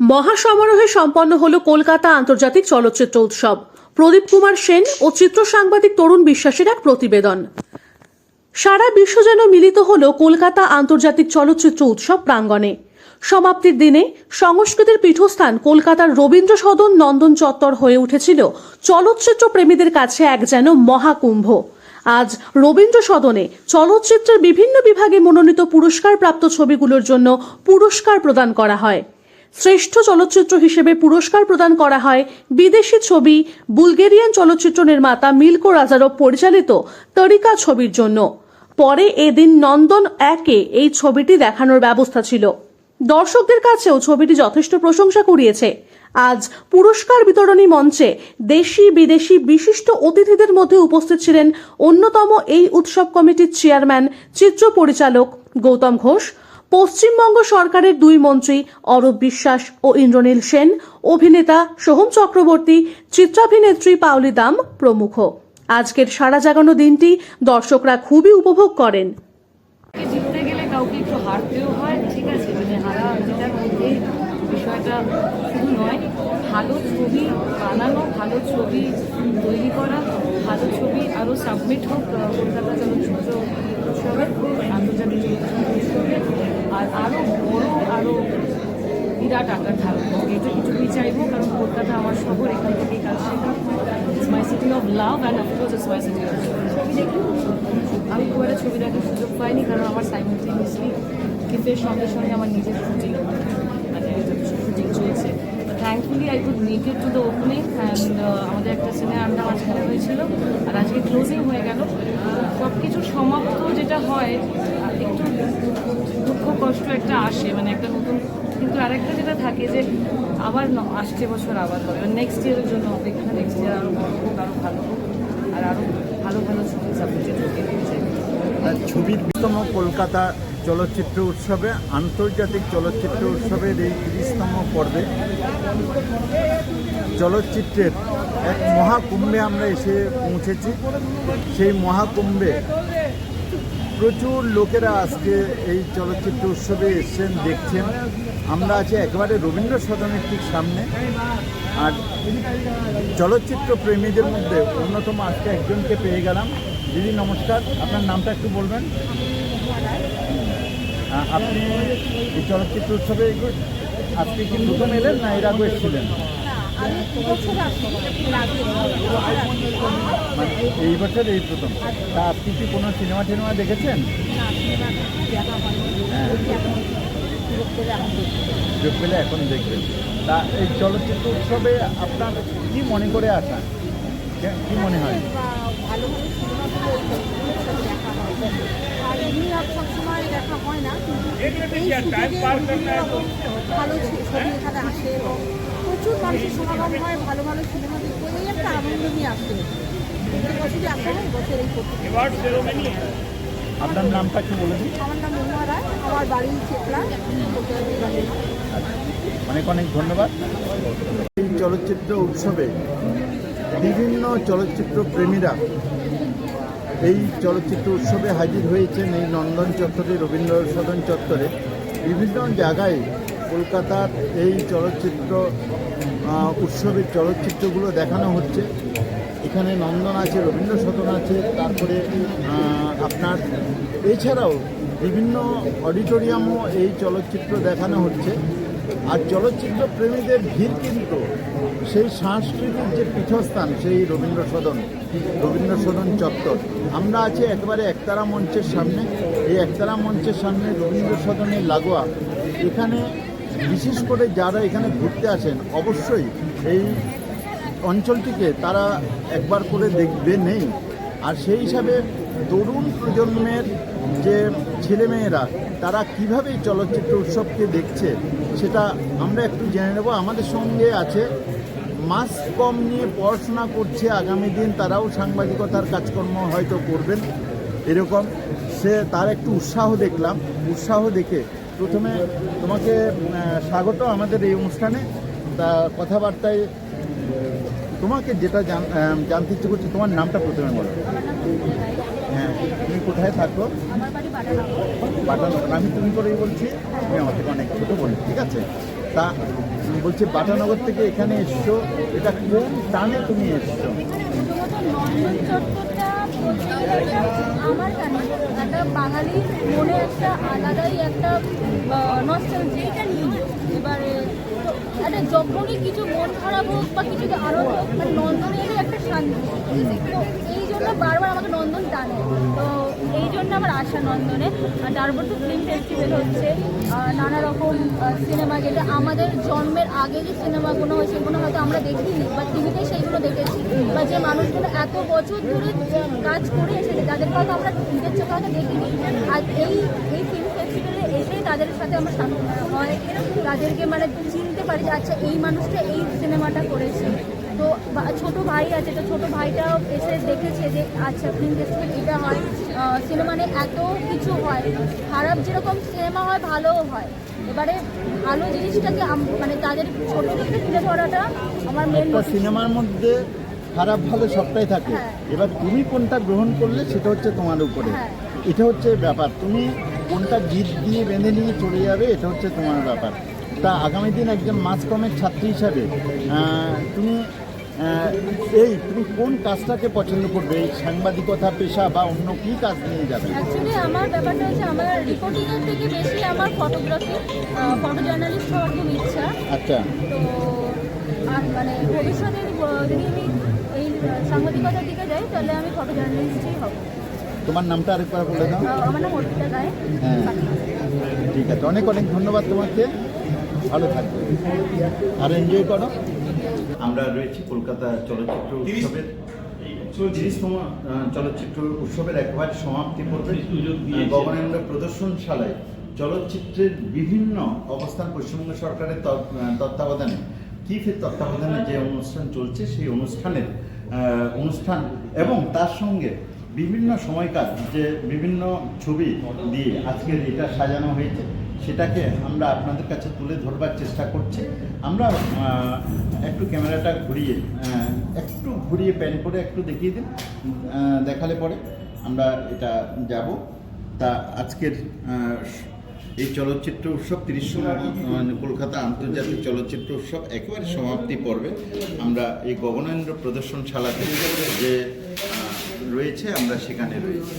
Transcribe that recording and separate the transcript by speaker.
Speaker 1: মহাসমারোহে সম্পন্ন হল কলকাতা আন্তর্জাতিক চলচ্চিত্র উৎসব। প্রদীপ কুমার সেন ও চিত্র সাংবাদিক তরুণ বিশ্বাসের এক প্রতিবেদন। সারা বিশ্ব যেন মিলিত হল কলকাতা আন্তর্জাতিক চলচ্চিত্র উৎসব প্রাঙ্গণে। সমাপ্তির দিনে সংস্কৃতির পীঠস্থান কলকাতার রবীন্দ্র সদন নন্দন চত্বর হয়ে উঠেছিল চলচ্চিত্র প্রেমীদের কাছে এক যেন মহাকুম্ভ। আজ রবীন্দ্র সদনে চলচ্চিত্রের বিভিন্ন বিভাগে মনোনীত পুরস্কারপ্রাপ্ত ছবিগুলোর জন্য পুরস্কার প্রদান করা হয়। শ্রেষ্ঠ চলচ্চিত্র হিসেবে পুরস্কার প্রদান করা হয় বিদেশি ছবি বুলগেরিয়ান চলচ্চিত্র নির্মাতা মিলকো রাজারভ পরিচালিত তরিকা ছবির জন্য। পরে এদিন নন্দন একে এই ছবিটি দেখানোর ব্যবস্থা ছিল। দর্শকদের কাছেও ছবিটি যথেষ্ট প্রশংসা কুড়িয়েছে। আজ পুরস্কার বিতরণী মঞ্চে দেশি বিদেশি বিশিষ্ট অতিথিদের মধ্যে উপস্থিত ছিলেন অন্যতম এই উৎসব কমিটির চেয়ারম্যান, চিত্র পরিচালক গৌতম ঘোষ পশ্চিমবঙ্গ সরকারের দুই মন্ত্রী অরূপ বিশ্বাস ও ইন্দ্রনীল সেন, অভিনেতা সোহম চক্রবর্তী, চিত্রাভিনেত্রী পাওলি দাম প্রমুখ। আজকের সারা জাগানো দিনটি দর্শকরা খুবই উপভোগ করেন।
Speaker 2: মানে ভালো ছবি বানানো, ভালো ছবি তৈরি করা, ভালো ছবি আরও সাবমিট হোক কলকাতা চলচ্চিত্র উৎসবে আন্তর্জাতিক চলচ্চিত্র উৎসবে আর আরও বড় আরও বিরাট আকার ধারণ হোক এটা কিছুই চাইব কারণ কলকাতা আমার শহর এখান থেকেই কাজ শেখা it's my city of love and of course it's my city of ছবি দেখি আমি খুব একটা ছবি সুযোগ পাইনি কারণ আমার সাইমultaneously কিফের সঙ্গে সঙ্গে আমার নিজের শুটিং মানে শুটিং চলছে। Thankfully I could make it to the opening and আমাদের একটা সিনেমা আড্ডা মাঝখানে হয়েছিল। আর আজকে ক্লোজিং হয়ে গেল। সব কিছু সমাপ্ত যেটা হয়, একটু দুঃখ কষ্ট একটা আসে। মানে একটা নতুন, কিন্তু আরেকটা যেটা থাকে যে আবার আসছে বছর আবার হবে। নেক্সট ইয়ারের জন্য অপেক্ষা নেক্সট ইয়ার আরও বড় হোক আরও ভালো হোক। আর আরও ভালো ভালো ছবি সাবজেক্টে ঢুকে
Speaker 3: আর ছবির বিশতম কলকাতা চলচ্চিত্র উৎসবে, আন্তর্জাতিক চলচ্চিত্র উৎসবের এই তিরিশতম পর্বে। চলচ্চিত্রের এক মহাকুম্ভে আমরা এসে পৌঁছেছি। সেই মহাকুম্ভে প্রচুর লোকেরা আজকে এই চলচ্চিত্র উৎসবে এসছেন, দেখছেন। আমরা আছি একেবারে রবীন্দ্র সদনের ঠিক সামনে। আর চলচ্চিত্র প্রেমীদের মধ্যে অন্যতম আজকে একজনকে পেয়ে গেলাম। দিদি, নমস্কার। আপনার নামটা একটু বলবেন? আপনি এই চলচ্চিত্র উৎসবে আজকে কি প্রথম এলেন না এর আগে এসেছিলেন? এই বছর এই প্রথম। তা আপনি কি কোনো সিনেমা টিনেমা দেখেছেন? হ্যাঁ। যোগ পেলে এখন দেখবেন। তা এই চলচ্চিত্র উৎসবে আপনার কি মনে করে আসা? কি মনে হয়
Speaker 4: ভালো ভালো সিনেমাগুলো এই চলচ্চিত্রে দেখা হয় আর এমনি আর সবসময় দেখা হয় না কিন্তু এই সুযোগে বিভিন্ন রকম ভালো ছবি এখানে আসে এবং প্রচুর মানুষের সমাগম হয় ভালো ভালো সিনেমা দেখব এই একটা আনন্দ নিয়ে আসে। বছরই আসা হয় বছর। এই
Speaker 3: আপনার নামটা কি বলে দিন।
Speaker 4: আমার নাম মহুয়া রায় আমার বাড়ি চেতলা
Speaker 3: অনেক অনেক ধন্যবাদ। এই চলচ্চিত্র উৎসবে বিভিন্ন চলচ্চিত্র প্রেমীরা এই চলচ্চিত্র উৎসবে হাজির হয়েছেন এই নন্দন চত্বরে রবীন্দ্র সদন চত্বরে। বিভিন্ন জায়গায় কলকাতার এই চলচ্চিত্র উৎসবের চলচ্চিত্রগুলো দেখানো হচ্ছে। এখানে নন্দন আছে রবীন্দ্র সদন আছে, তারপরে আপনার, এছাড়াও বিভিন্ন অডিটোরিয়ামও এই চলচ্চিত্র দেখানো হচ্ছে। আর চলচ্চিত্র প্রেমীদের ভিড় কিন্তু সেই সাংস্কৃতিক যে পীঠস্থান, সেই রবীন্দ্র সদন রবীন্দ্র সদন চত্বর। আমরা আছি একেবারে একতারা মঞ্চের সামনে। এই একতারা মঞ্চের সামনে রবীন্দ্র সদনের লাগোয়া। এখানে বিশেষ করে যারা এখানে ঘুরতে আসেন, অবশ্যই এই অঞ্চলটিকে তারা একবার করে দেখবে নেই। আর সেই হিসাবে তরুণ প্রজন্মের যে ছেলেমেয়েরা, তারা কীভাবে চলচ্চিত্র উৎসবকে দেখছে, সেটা আমরা একটু জেনে নেব। আমাদের সঙ্গে আছে মাস কম নিয়ে পড়াশোনা করছে আগামী দিন, তারাও সাংবাদিকতার কাজকর্ম হয়তো করবেন এরকম। সে তার একটু উৎসাহ দেখলাম। উৎসাহ দেখে প্রথমে তোমাকে স্বাগত আমাদের এই অনুষ্ঠানে। তা কথাবার্তায় তোমাকে যেটা জান- জানতে ইচ্ছে করছে তোমার নামটা প্রথমে বলো। হ্যাঁ তুমি কোথায় থাকো?
Speaker 4: বাড়ি
Speaker 3: আমি তুমি করেই বলছি তুমি আমার থেকে অনেক ছোটো বলি ঠিক আছে? তা বলছি বাটানগর থেকে এখানে এসছো এটা কোন টানে তুমি এসছো?
Speaker 4: একটা আমার কেন একটা বাঙালির মনে একটা আলাদাই একটা নস্টালজিয়া নিয়ে এবারে একটা যখনই কিছু মন খারাপ হোক বা কিছু আনন্দ হোক মানে নন্দনে এলে একটা শান্তি। তো এই জন্য বারবার আমাকে নন্দন টানে। তো এই জন্য আমার আশা নন্দনে। আর তারপর তো ফিল্ম ফেস্টিভ্যাল হচ্ছে। নানা রকম সিনেমা যেটা আমাদের জন্মের আগে যে সিনেমাগুলো হয় সেগুলো হয়তো আমরা দেখিনি, বা টিভিতে সেইগুলো দেখেছি। বা যে মানুষগুলো এত বছর ধরে কাজ করে এসেছে, তাদের কথা আমরা নিজের চোখে হয়তো দেখিনি। আর এই এই ফিল্ম ফেস্টিভ্যালে এসেই তাদের সাথে আমার সাক্ষাৎ হয়। তাদেরকে মানে চিনতে পারি যে আচ্ছা এই মানুষটা এই সিনেমাটা করেছে। তো ছোট ভাই আছে তো ছোট ভাইটাও এসে দেখেছে যে আচ্ছা ফিল্ম ফেস্টিভ্যাল এটা হয়। সিনেমা নিয়ে এত কিছু হয়। খারাপ যেরকম সিনেমা হয় ভালোও হয়। এবারে ভালো জিনিসটাকে মানে তাদের ছোট থেকে তুলে ধরাটা আমার মেন
Speaker 3: একটা সিনেমার মধ্যে খারাপ ভালো সবটাই থাকে।
Speaker 4: হ্যাঁ।
Speaker 3: এবার তুমি কোনটা গ্রহণ করলে সেটা হচ্ছে তোমার উপরে।
Speaker 4: হ্যাঁ।
Speaker 3: এটা হচ্ছে ব্যাপার। তুমি কোনটা জিদ দিয়ে বেঁধে নিয়ে চলে যাবে এটা হচ্ছে তোমার ব্যাপার। তা আগামী দিন একজন মাস কমের ছাত্রী হিসাবে তুমি এই তুমি কোন কাজটাকে পছন্দ করবে? এই সাংবাদিকতা পেশা বা অন্য কি কাজ নিয়ে যাবে?
Speaker 4: অ্যাকচুয়ালি আমার ব্যাপারটা হচ্ছে আমার রিপোর্টিংয়ের থেকে বেশি আমার ফটোগ্রাফি ফটো জার্নালিস্ট হওয়ার খুব ইচ্ছা।
Speaker 3: আচ্ছা।
Speaker 4: তো আর মানে ভবিষ্যতে যদি আমি এই সাংবাদিকতার দিকে যাই তাহলে আমি ফটো জার্নালিস্টই হব।
Speaker 3: তোমার নামটা আরেকবার বলে দাও।
Speaker 4: আমার নাম অর্পিতা গায়ে
Speaker 3: হ্যাঁ। ঠিক আছে। অনেক অনেক ধন্যবাদ তোমাকে। ভালো থাকবে। আর এনজয় করো। আমরা রয়েছি কলকাতা চলচ্চিত্র উৎসবের তিরিশতম চলচ্চিত্র উৎসবের একবার সমাপ্তি পর্বে গগনেন্দ্র প্রদর্শনশালায় চলচ্চিত্রের বিভিন্ন অবস্থান পশ্চিমবঙ্গ সরকারের তত্ত্বাবধানে। কিফের তত্ত্বাবধানে যে অনুষ্ঠান চলছে সেই অনুষ্ঠানের অনুষ্ঠান এবং তার সঙ্গে বিভিন্ন সময়কার যে বিভিন্ন ছবি দিয়ে আজকে এটা সাজানো হয়েছে। সেটাকে আমরা আপনাদের কাছে তুলে ধরবার চেষ্টা করছি। আমরা একটু ক্যামেরাটা ঘুরিয়ে একটু ঘুরিয়ে প্যান করে একটু দেখিয়ে দিন দেখালে পরে আমরা এটা যাব। তা আজকের এই চলচ্চিত্র উৎসব, তিরিশ কলকাতা আন্তর্জাতিক চলচ্চিত্র উৎসব একেবারে সমাপ্তি পর্বে আমরা এই গগনেন্দ্র প্রদর্শনশালাতে যে রয়েছে, আমরা সেখানে রয়েছি।